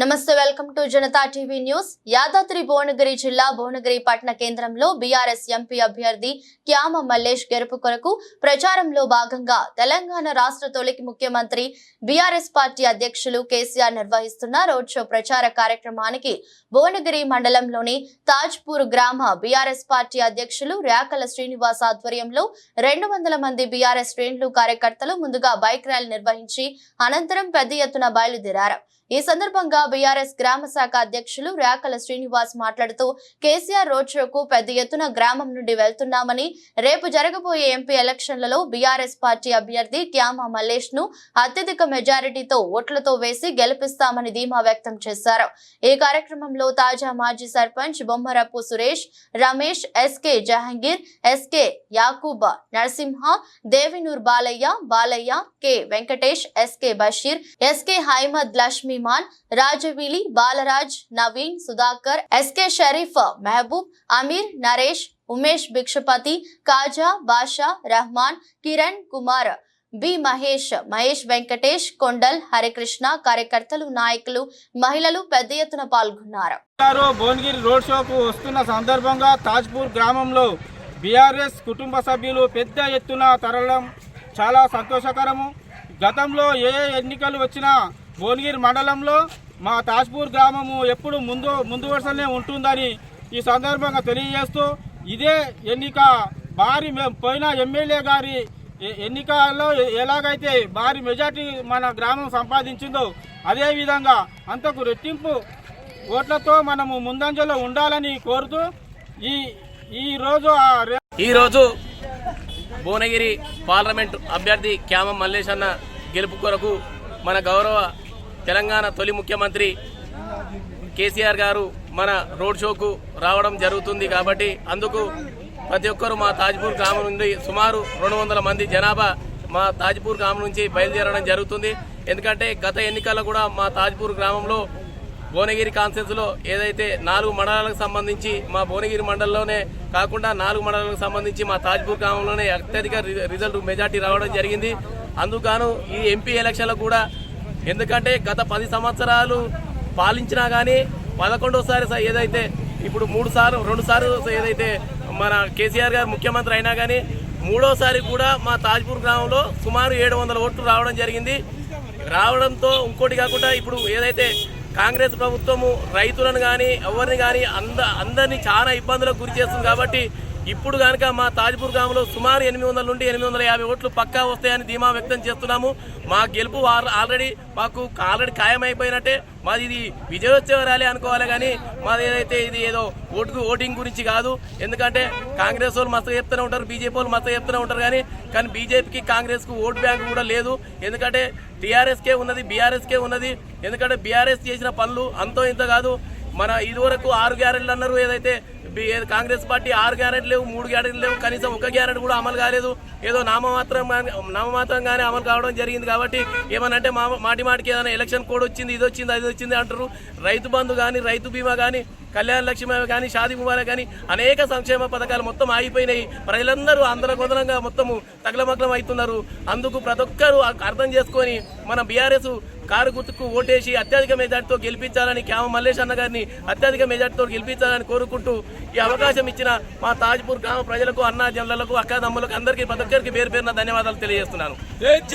నమస్తే welcome to Janata TV news. Yadadri Bhuvanagiri జిల్లా భువనగిరి పట్టణ కేంద్రంలో బీఆర్ఎస్ ఎంపీ అభ్యర్థి క్యామ మల్లేష్ గెలుపు కొరకు ప్రచారంలో భాగంగా తెలంగాణ రాష్ట్ర తొలికి ముఖ్యమంత్రి బీఆర్ఎస్ పార్టీ అధ్యక్షులు కేసీఆర్ నిర్వహిస్తున్న రోడ్ షో ప్రచార కార్యక్రమానికి భువనగిరి మండలంలోని తాజ్పూర్ గ్రామ బీఆర్ఎస్ పార్టీ అధ్యక్షులు ర్యాకల శ్రీనివాస్ ఆధ్వర్యంలో రెండు వందల మంది బీఆర్ఎస్ శ్రేణులు కార్యకర్తలు ముందుగా బైక్ ర్యాలీ నిర్వహించి అనంతరం పెద్ద ఎత్తున బయలుదేరారు. ఈ సందర్భంగా బీఆర్ఎస్ గ్రామ శాఖ అధ్యక్షులు ర్యాకల శ్రీనివాస్ మాట్లాడుతూ కేసీఆర్ రోడ్ షోకు పెద్ద ఎత్తున గ్రామం నుండి వెళ్తున్నామని రేపు జరగబోయే ఎంపీ ఎలక్షన్లలో బీఆర్ఎస్ పార్టీ అభ్యర్థి క్యామ మల్లేష్ను అత్యధిక మెజారిటీతో ఓట్లతో వేసి గెలిపిస్తామని ధీమా వ్యక్తం చేశారు. ఈ కార్యక్రమంలో తాజా మాజీ sarpanch Bommarapu Suresh Ramesh SK Jahangir SK Yakuba Narasimha Devinur Balaiah Balaiah K Venkatesh SK Basheer SK Haimad Lakshmi Lakshmiman Rajaveli Balraj Naveen Sudhakar SK Sharif Mehboob Ameer Naresh Umesh Bhikshapathi Khaja Basha Rahman Kiran Kumar B Mahesh Mahesh Venkatesh Kondal Harikrishna కార్యకర్తలు నాయకులు మహిళలు పెద్ద ఎత్తున పాల్గొన్నారు. Bhuvanagiri road షోకు వస్తున్న సందర్భంగా తాజ్పూర్ గ్రామంలో BRS కుటుంబ సభ్యులు పెద్ద ఎత్తున తరలడం చాలా సంతోషకరము. గతంలో ఏ ఎన్నికలు వచ్చినా భువనగిరి మండలంలో మా తాజ్పూర్ గ్రామము ఎప్పుడు ముందు ముందు వరుసనే ఉంటుందని ఈ సందర్భంగా తెలియజేస్తూ ఇదే ఎన్నిక భారీ పోయిన ఎమ్మెల్యే గారి ఎన్నికల్లో ఎలాగైతే భారీ మెజార్టీ మన గ్రామం సంపాదించిందో అదేవిధంగా అంతకు రెట్టింపు ఓట్లతో మనము ముందంజలో ఉండాలని కోరుతూ ఈ ఈరోజు ఈరోజు భువనగిరి పార్లమెంట్ అభ్యర్థి క్యామ మల్లేష్ అన్న గెలుపు కొరకు మన గౌరవ తెలంగాణ తొలి ముఖ్యమంత్రి కేసీఆర్ గారు మన రోడ్ షోకు రావడం జరుగుతుంది కాబట్టి అందుకు ప్రతి ఒక్కరూ మా తాజ్పూర్ గ్రామం నుండి సుమారు రెండు వందల మంది జనాభా మా తాజ్పూర్ గ్రామం నుంచి బయలుదేరడం జరుగుతుంది. ఎందుకంటే గత ఎన్నికల్లో కూడా మా తాజ్పూర్ గ్రామంలో భువనగిరి కాన్ఫరెన్స్ ఏదైతే నాలుగు మండలాలకు సంబంధించి మా భువనగిరి మండలంలోనే కాకుండా నాలుగు మండలాలకు సంబంధించి మా తాజ్పూర్ గ్రామంలోనే అత్యధిక రి- రిజల్ట్ మెజార్టీ రావడం జరిగింది. అందుకు ఈ ఎంపీ ఎలక్షన్లో కూడా ఎందుకంటే గత పది సంవత్సరాలు పాలించినా కానీ పదకొండోసారి ఏదైతే ఇప్పుడు మూడు సార్లు రెండు సార్లు ఏదైతే మన కేసీఆర్ గారు ముఖ్యమంత్రి అయినా కానీ మూడోసారి కూడా మా తాజ్పూర్ గ్రామంలో సుమారు ఏడు వందల ఓట్లు రావడం జరిగింది. రావడంతో ఇంకోటి కాకుండా ఇప్పుడు ఏదైతే కాంగ్రెస్ ప్రభుత్వము రైతులను కానీ ఎవరిని కానీ అంద అందరినీ చాలా ఇబ్బందులకు గురి చేస్తుంది కాబట్టి ఇప్పుడు కనుక మా తాజ్పూర్ గ్రామంలో సుమారు ఎనిమిది వందల నుండి ఎనిమిది వందల యాభై ఓట్లు పక్కా వస్తాయని ధీమా వ్యక్తం చేస్తున్నాము. మా గెలుపు ఆల్రెడీ మాకు ఆల్రెడీ ఖాయమైపోయినట్టే. మాది ఇది విజయోత్సవ ర్యాలీ అనుకోవాలి కానీ మాది ఏదైతే ఇది ఏదో ఓటుకు ఓటింగ్ గురించి కాదు. ఎందుకంటే కాంగ్రెస్ వాళ్ళు మస్తు చెప్తూనే ఉంటారు బీజేపీ వాళ్ళు మస్తు చెప్తూనే ఉంటారు కానీ కానీ బీజేపీకి కాంగ్రెస్కు ఓటు బ్యాంక్ కూడా లేదు. ఎందుకంటే టీఆర్ఎస్కే ఉన్నది బీఆర్ఎస్కే ఉన్నది. ఎందుకంటే బీఆర్ఎస్ చేసిన పనులు అంతో ఇంత కాదు. మన ఇదివరకు ఆరు గ్యారెంట్లు అన్నారు ఏదైతే కాంగ్రెస్ పార్టీ ఆరు గ్యారెంటీ లేవు మూడు గ్యారెంటీ లేవు కనీసం ఒక గ్యారెంటీ కూడా అమలు కాలేదు. ఏదో నామమాత్రం నామమాత్రం నామమాత్రంగానే అమలు కావడం జరిగింది కాబట్టి ఏమనంటే మా మాటి మాటికి ఏదైనా ఎలక్షన్ కోడ్ వచ్చింది ఇది వచ్చింది అది వచ్చింది అంటారు. రైతు బంధు కానీ రైతు బీమా కానీ కళ్యాణ లక్ష్మి కానీ షాదీ ముబారక్ కానీ అనేక సంక్షేమ పథకాలు మొత్తం ఆగిపోయినాయి. ప్రజలందరూ అందరగొందరంగా మొత్తము తగలమగ్లం అవుతున్నారు. అందుకు ప్రతి ఒక్కరూ అర్థం చేసుకొని మన బీఆర్ఎస్ కారు గుర్తుకు ఓటేసి అత్యధిక మెజార్టీతో గెలిపించాలని క్యామ మల్లేష్ అన్న గారిని అత్యధిక మెజార్టీతో గెలిపించాలని కోరుకుంటూ ఈ అవకాశం ఇచ్చిన మా తాజ్పూర్ గ్రామ ప్రజలకు అన్నా జనులకు అక్కదమ్ములకు అందరికీ ప్రతి ఒక్కరికి పేరు పేరున ధన్యవాదాలు తెలియజేస్తున్నాను.